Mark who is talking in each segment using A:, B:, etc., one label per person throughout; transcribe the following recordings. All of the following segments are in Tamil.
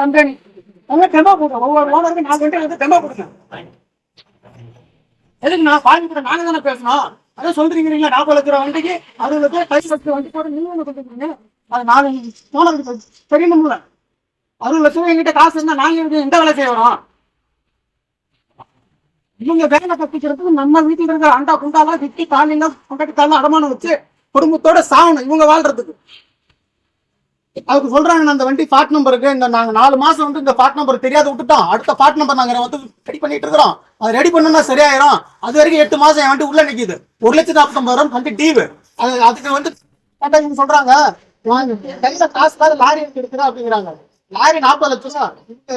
A: கம்பெனி அவங்க தெம்பா கொடுங்க. ஒவ்வொரு ஓனருக்கு நாலு கண்டே வந்து தெம்பா கொடுங்க. எதுக்கு நான் பாதி கூட நானே தானே பேசணும்? அதான் சொல்றீங்க நாற்பது லட்ச ரூபா வண்டிக்கு அறுபது லட்சம் பத்து லட்சம் வண்டி போட நீங்க சொல்றீங்க அது நாலு ஓனருக்கு தெரியணும்ல அறுபது லட்சம் ரூபாய் எங்கிட்ட காசு இருந்தா நாங்க எங்க- எந்த வேலை செய்யறோம் இவங்க வேலை கற்பிக்கிறதுக்கு நம்ம வீட்டுல இருக்கிற அண்டா குண்டாலாம் விட்டி காலையில கொண்டாட்டி காலையில அடமானம் வச்சு குடும்பத்தோட சாகணும். இவங்க வாழ்றதுக்கு. அதுக்கு சொல்றாங்க அந்த வண்டி ஃபாட் நம்பருக்கு இந்த நாங்க நாலு மாசம் வந்து இந்த ஃபாட் நம்பர் தெரியாத விட்டுட்டோம். அடுத்த ஃபாட் நம்பர் நாங்க வந்து ரெடி பண்ணிட்டு இருக்கிறோம். அது ரெடி பண்ணா சரியாயிரும். அது வரைக்கும் எட்டு மாசம் என் வண்டி உள்ள நிக்குது. ஒரு லட்சத்தி நாற்பத்தொன்பது ரூபா வண்டி டீவு அது அதுக்கு வந்து சொல்றாங்க கையில காசு தான் லாரி எனக்கு எடுக்கிறா அப்படிங்கிறாங்க. லாரி நாற்பது லட்சம் ரூபா.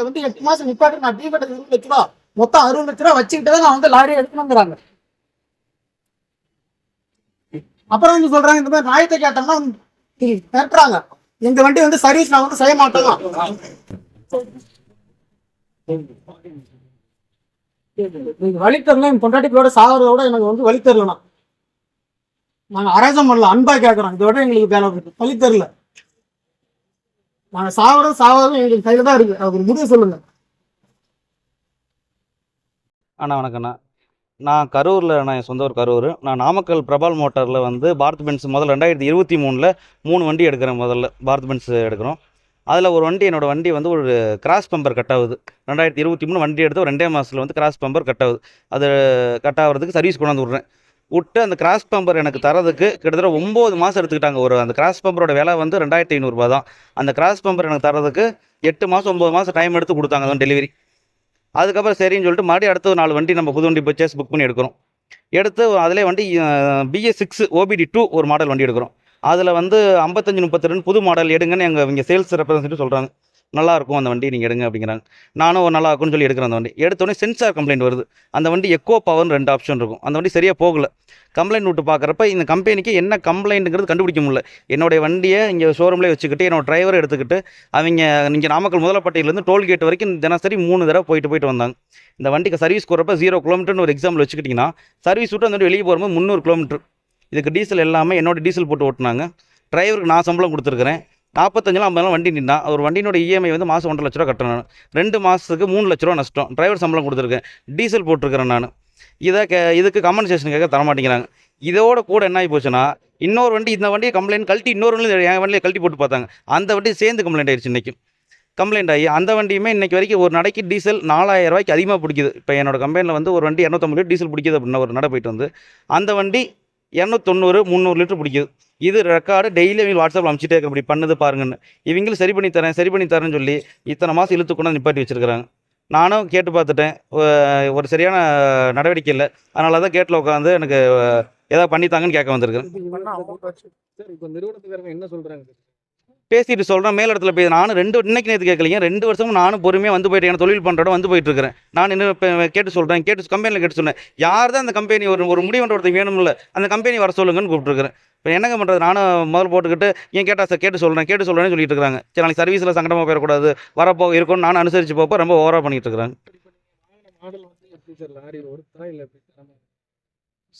A: வந்து எட்டு மாசம் நிப்பாட்டு நான் டீ கட்டுறது இருபது லட்ச ரூபா. மொத்தம் அறுபது லட்ச ரூபா வச்சுக்கிட்டு தான் நான் வந்து லாரி எடுக்கணுங்கிறாங்க. அப்புறம் வந்து சொல்றாங்க இந்த மாதிரி நியாயத்தை கேட்டோம்னா மிரட்டுறாங்க எங்க வண்டி வந்து சர்வீஸ் நான் வந்து செய்ய மாட்டோம் நீங்க வழி தரல என் பொண்டாட்டிகளோட சாகிறத விட எனக்கு வந்து வழி தரலண்ணா நாங்க அரசம் பண்ணல அன்பா கேட்கறோம் இதை விட எங்களுக்கு வேலை இருக்கு. வழி தரல நாங்க சாவறதும் எங்களுக்கு கையில தான் இருக்கு. அதுக்கு ஒரு முடிவு சொல்லுங்க.
B: அண்ணா வணக்கண்ணா நான் கரூரில் நான் என் சொந்த ஊர் கரூர். நான் நாமக்கல் பிரபால் மோட்டாரில் வந்து பாரத் பென்ஸ் முதல்ல ரெண்டாயிரத்தி இருபத்தி மூணில் மூணு வண்டி எடுக்கிறேன் முதல்ல பாரத் பென்ஸ் எடுக்கிறோம். அதில் ஒரு வண்டி என்னோடய வண்டி வந்து ஒரு கிராஸ் பம்பர் கட் ஆகுது. ரெண்டாயிரத்தி இருபத்தி மூணு வண்டி எடுத்து ரெண்டே மாதத்தில் வந்து கிராஸ் பம்பர் கட் ஆகுது. அது கட் ஆகிறதுக்கு சர்வீஸ் கொண்டாந்து விட்றேன். விட்டு அந்த கிராஸ் பம்பர் எனக்கு தரதுக்கு கிட்டத்தட்ட ஒம்பது மாதம் எடுத்துக்கிட்டாங்க. ஒரு அந்த கிராஸ் பம்பரோட விலை வந்து ரெண்டாயிரத்தி ஐநூறுரூபா தான். அந்த கிராஸ் பம்பர் எனக்கு தரதுக்கு எட்டு மாதம் ஒம்பது மாதம் டைம் எடுத்து கொடுத்தாங்க அதான் டெலிவரி அதுக்கப்புறம் சரின்னு சொல்லிட்டு மறுபடியும் அடுத்த ஒரு நாலு வண்டி நம்ம புது வண்டி பர்ச்சேஸ் புக் பண்ணி எடுக்கிறோம். எடுத்து அதிலே வண்டி பிஎஸ் சிக்ஸ் ஓபிடி டூ ஒரு மாடல் வண்டி எடுக்கிறோம். அதில் வந்து ஐம்பத்தஞ்சு முப்பத்தி ரெண்டு புது மாடல் எடுங்கன்னு எங்கள் இங்கே சேல்ஸ் ரெப்ரசன்டேட்டிவ் சொல்கிறாங்க நல்லாயிருக்கும் அந்த வண்டி நீங்கள் எடுங்க அப்படிங்கிறாங்க. நானும் ஒரு நல்லா இருக்கும்னு சொல்லி எடுக்கிறேன் அந்த வண்டி. எடுத்தோடனே சென்சார் கம்ப்ளைண்ட் வருது. அந்த வண்டி எக்கோ பவர்னு ரெண்டு ஆப்ஷன் இருக்கும். அந்த வண்டி சரியாக போகல. கம்ப்ளைண்ட் விட்டு பார்க்குறப்ப இந்த கம்பெனிக்கு என்ன கம்ப்ளைண்ட்டுங்கிறது கண்டுபிடிக்க முடியல. என்னுடைய வண்டியை இங்கே ஷோரூம்லேயே வச்சுக்கிட்டு என்னோட டிரைவரை எடுத்துக்கிட்டு அவங்க இங்கே நாமக்கல் முதலப்பட்டியிலேருந்து டோல்கேட் வரைக்கும் தினசரி மூணு தடவை போயிட்டு போயிட்டு வந்தாங்க. இந்த வண்டிக்கு சர்வீஸ் கூறப்ப ஜீரோ கிலோமீட்டர்னு ஒரு எக்ஸாம்பிள் வச்சுக்கிட்டிங்கன்னா சர்வீஸ் விட்டு அந்த வண்டி வெளியே போகும்போது முந்நூறு கிலோமீட்டர் இதுக்கு டீசல் எல்லாமே என்னோட டீசல் போட்டு ஓட்டினாங்க. டிரைவருக்கு நான் சம்பளம் கொடுத்துருக்குறேன். நாற்பத்தஞ்சில் ஐம்பதுலாம் வண்டி நின்னா ஒரு வண்டியினோட இஎம்ஐ வந்து மாதம் ஒன்றரை லட்ச ரூபா கட்டணும் ரெண்டு மாதத்துக்கு மூணு லட்ச ரூபா நஷ்டம். டிரைவர் சம்பளம் கொடுத்துருக்கேன். டீசல் போட்டிருக்கிறேன் நான். இதை கே இதுக்கு கம்பன்சேஷன் தரமாட்டேங்கிறாங்க இதோட கூட என்ன ஆகி போச்சுன்னா இன்னொரு வண்டி இந்த வண்டியை கம்ப்ளைண்ட் கழட்டி இன்னொரு வண்டி என் வண்டியை கழட்டி போட்டு பார்த்தாங்க. அந்த வண்டி சேர்ந்து கம்ப்ளைண்ட் ஆயிடுச்சு இன்றைக்கி கம்ப்ளைண்ட் ஆகி அந்த வண்டியுமே இன்றைக்கி வரைக்கும் ஒரு நடைக்கு டீசல் நாலாயிரம் ரூபாய்க்கு அதிகமாக பிடிக்குது. இப்போ என்னோட கம்பெனியில் வந்து ஒரு வண்டி இரநூத்தம்பது லிட்டர் டீசல் பிடிக்குது அப்படின்னா ஒரு நடை போயிட்டு வந்து அந்த வண்டி இரநூத்தொண்ணூறு முந்நூறு லிட்டர் பிடிக்குது. இது ரெக்கார்டு டெய்லி அவங்க வாட்ஸ்அப்பில் அனுப்பிச்சிட்டே இருக்க இப்படி பண்ணது பாருங்கன்னு. இவங்களும் சரி பண்ணி தரேன் சரி பண்ணி தரேன்னு சொல்லி இத்தனை மாதம் இழுத்து கொண்டு நிப்பாட்டி வச்சுருக்கிறாங்க. நானும் கேட்டு பார்த்துட்டேன். ஒரு சரியான நடவடிக்கை இல்லை. அதனால தான் கேட்டில் உட்காந்து எனக்கு ஏதாவது பண்ணித்தாங்கன்னு கேட்க வந்திருக்கேன்
C: சார் இப்போ நிறுவனத்துக்காரங்க என்ன சொல்கிறாங்க
B: பேசிட்டு சொல்கிறேன் மேல் இடத்துல போய் நானும் ரெண்டு இன்னைக்கு நேற்று கேட்கலைங்க ரெண்டு வருஷமும் நானும் பொறுமையாக வந்து போயிட்டு எனக்கு தொழில் பண்ணுறோட வந்து போயிட்டு இருக்கிறேன் நான் என்ன கேட்டு சொல்கிறேன் கேட்டு கம்பெனியில் கேட்டு சொன்னேன். யார் தான் அந்த கம்பெனி ஒரு ஒரு முடிவு பண்ணுற ஒருத்தர் வேணும்ல அந்த கம்பெனி வர சொல்லுங்கன்னு கூப்பிட்டுருக்கிறேன். இப்போ என்னங்க பண்ணுறது நானும் முதல் போட்டுக்கிட்டு ஏன் கேட்டால் சார் கேட்டு சொல்கிறேன் கேட்டு சொல்கிறேன்னு சொல்லிட்டு இருக்காங்க. சரி நாளைக்கு சர்வீஸில் சங்கடமாக போயிடக்கூடாது வரப்போ இருக்கும்னு நானும் அனுசரித்து போப்போ ரொம்ப ஓவராக பண்ணிகிட்டு இருக்கிறாங்க.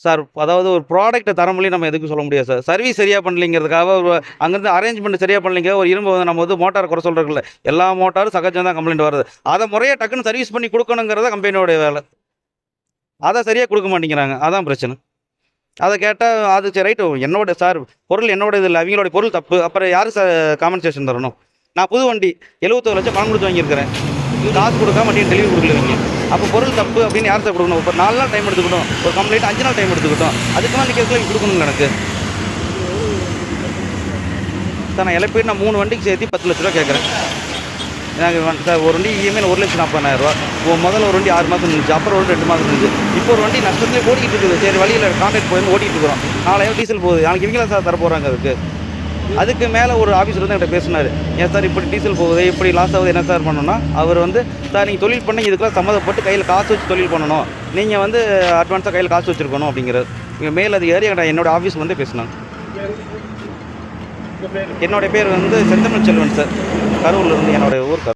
C: சார்
B: அதாவது ஒரு ப்ராடக்ட்டை தர நம்ம எதுக்கு சொல்ல முடியாது சார். சர்வீஸ் சரியாக பண்ணலைங்கிறதுக்காக ஒரு அங்கேருந்து அரேஞ்ச்மெண்ட் சரியாக பண்ணலைங்க ஒரு இரும்பு வந்து நம்ம வந்து மோட்டார் குறை சொல்கிறதுல எல்லா மோட்டாரும் சகஜம் தான் கம்ப்ளைண்ட் வருது. அதை முறையாக டக்குன்னு சர்வீஸ் பண்ணி கொடுக்கணுங்கிறத கம்பெனியோட வேலை. அதை சரியாக கொடுக்க மாட்டேங்கிறாங்க. அதான் பிரச்சனை. அதை கேட்டால் அது சரி ரைட்டு என்னோட சார் பொருள் என்னோட இதில் அவங்களோட பொருள் தப்பு. அப்புறம் யார் சார் காம்பன்சேஷன் தரணும்? நான் புது வண்டி எழுபத்தொரு லட்சம் பணம் கொடுத்து வாங்கியிருக்கிறேன். காசு கொடுக்காம வண்டியை டெலிவரி கொடுக்கலவீங்க அப்போ பொருள் தப்பு அப்படின்னு யார் சார் கொடுக்கணும்? ஒரு நாலு நாள் டைம் எடுத்துக்கிட்டோம். ஒரு கம்ப்ளைண்ட் அஞ்சு நாள் டைம் எடுத்துக்கிட்டோம். அதுக்கு மேலே நிற்கிறதுல கொடுக்கணும் எனக்கு? சார் நான் இழப்பீடு நான் மூணு வண்டிக்கு சேர்த்து பத்து லட்ச ரூபா கேட்குறேன். எனக்கு வந்து சார் ஒரு வண்டி இஎம்ஐ ஒரு லட்சம் நாற்பதாயிரரூவா முதல்ல ஒரு வண்டி ஆறு மாதம் இருந்துச்சு அப்புறம் ஒரு ரெண்டு மாதம் இருந்துச்சு இப்போ ஒரு வண்டி நஷ்டத்துலேயே ஓடிக்கிட்டு இருக்குது. சரி வழியில் கான்ட்ராக்ட் போய் ஓட்டிகிட்டு இருக்கிறோம். நாலாயிரம் டீசல் போகுது. நாளைக்கு இவங்களா சார் தர போகிறாங்க அதுக்கு. அதுக்கு மேலே ஒரு ஆஃபீஸர் வந்து என்கிட்ட பேசினார். ஏன் சார் இப்படி டீசல் போகுது இப்படி லாஸ் ஆகுது என்ன சார் பண்ணணும்னா? அவர் வந்து சார் நீங்கள் தொழில் பண்ணி இதுக்கெல்லாம் சம்மந்தப்பட்டு கையில் காசு வச்சு தொழில் பண்ணணும். நீங்கள் வந்து அட்வான்ஸாக கையில் காசு வச்சுருக்கணும் அப்படிங்கிறது இங்கே மேல் அதிகாரி என்கிட்ட என்னோடய ஆஃபீஸ் வந்து பேசினாங்க. என்னோட பேர் வந்து செந்தமிழ் செல்வன் சார். கரூர்லேருந்து என்னோட ஊர் கரூர்.